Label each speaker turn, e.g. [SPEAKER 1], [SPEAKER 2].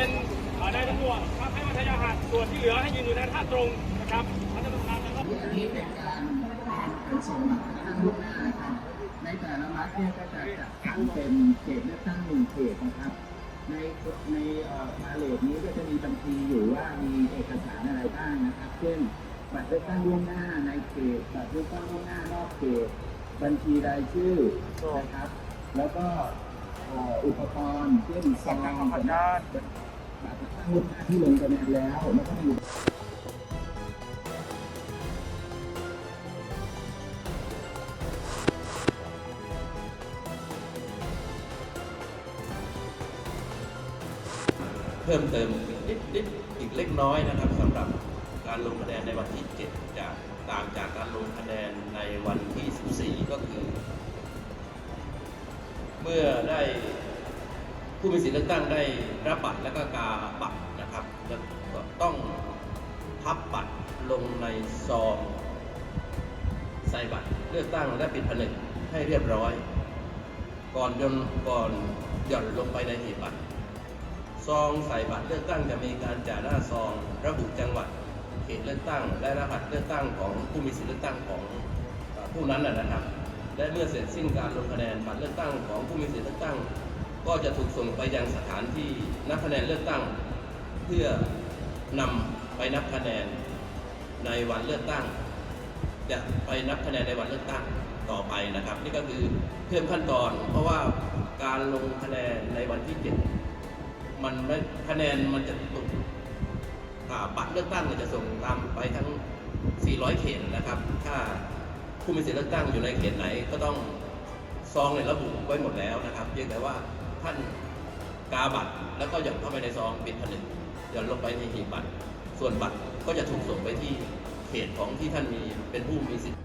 [SPEAKER 1] เป็นนายตำรวจครับให้มาทยาหัดส่วนที่เหลื
[SPEAKER 2] อให้ยืนอยู่ในท่าตรงนะครับท่านประธานนะมเป็นกาแข่งขันสมัครทางล้านะครับในแต่ละมัดเนี่ยก็จะจัตั้งเป็นเขตเลือกตั้งหนึ่งเขตนะครับในในพาเลทนี้ก็จะมีบัญชีอยู่ว่ามีเอกสารอะไรบ้างนะครับ เช่น บัตรเลือกตั้งล่วงหน้าในเขต บัตรเลือกตั้งล่วงหน้ารอบเขต บัญชีรายชื่อนะครับ แล้วก็อุปกรณ์เช่นสองนาบัตร ที่ลงคะแนนแล้วแล้วก็มี
[SPEAKER 3] เพิ่มเติมอีกนิดนิดอีกเล็กน้อยนะครับสำหรับการลงคะแนนในวันที่ 7 จากต่างจากการลงคะแนนในวันที่ 14 ก็คือ เมื่อได้ ผู้มีสิทธิเลือกตั้งได้รับบัตรและก็กาบัตรนะครับแล้วก็ต้องพับบัตรลงในซองใส่บัตรเลือกตั้งและปิดผนึกให้เรียบร้อย ก่อนยนก่อนหย่อนลงไปในหีบบัตรซองใส่บัตรเลือกตั้งจะมีการจ่าหน้าซอง ระบุจังหวัดเขตเลือกตั้ง และรหัสเลือกตั้งของผู้มีสิทธิเลือกตั้งของผู้นั้นนะครับ และเมื่อเสร็จสิ้นการลงคะแนนบัตรเลือกตั้งของผู้มีสิทธิเลือกตั้ง ก็จะถูกส่งไปยังสถานที่นับคะแนนเลือกตั้ง เพื่อนำไปนับคะแนนในวันเลือกตั้ง จะไปนับคะแนนในวันเลือกตั้งต่อไปนะครับ นี่ก็คือเพิ่มขั้นตอน เพราะว่าการลงคะแนนในวันที่ 7 มันไม่คะแนนมันจะตกบัตรเลือกตั้งเนี่ยจะส่งตามไปทั้ง 400 เขตนะครับ ถ้าผู้มีสิทธิเลือกตั้งอยู่ในเขตไหนก็ต้องซองเนี่ยระบุไว้หมดแล้วนะครับเพียงแต่ว่า ท่านกาบัตรแล้วก็หย่อนเข้าไปในซองปิดผนึกหย่อนลงไปในหีบบัตร ส่วนบัตรก็จะถูกส่งไปที่เขตของที่ท่านมีเป็นผู้มีสิทธิ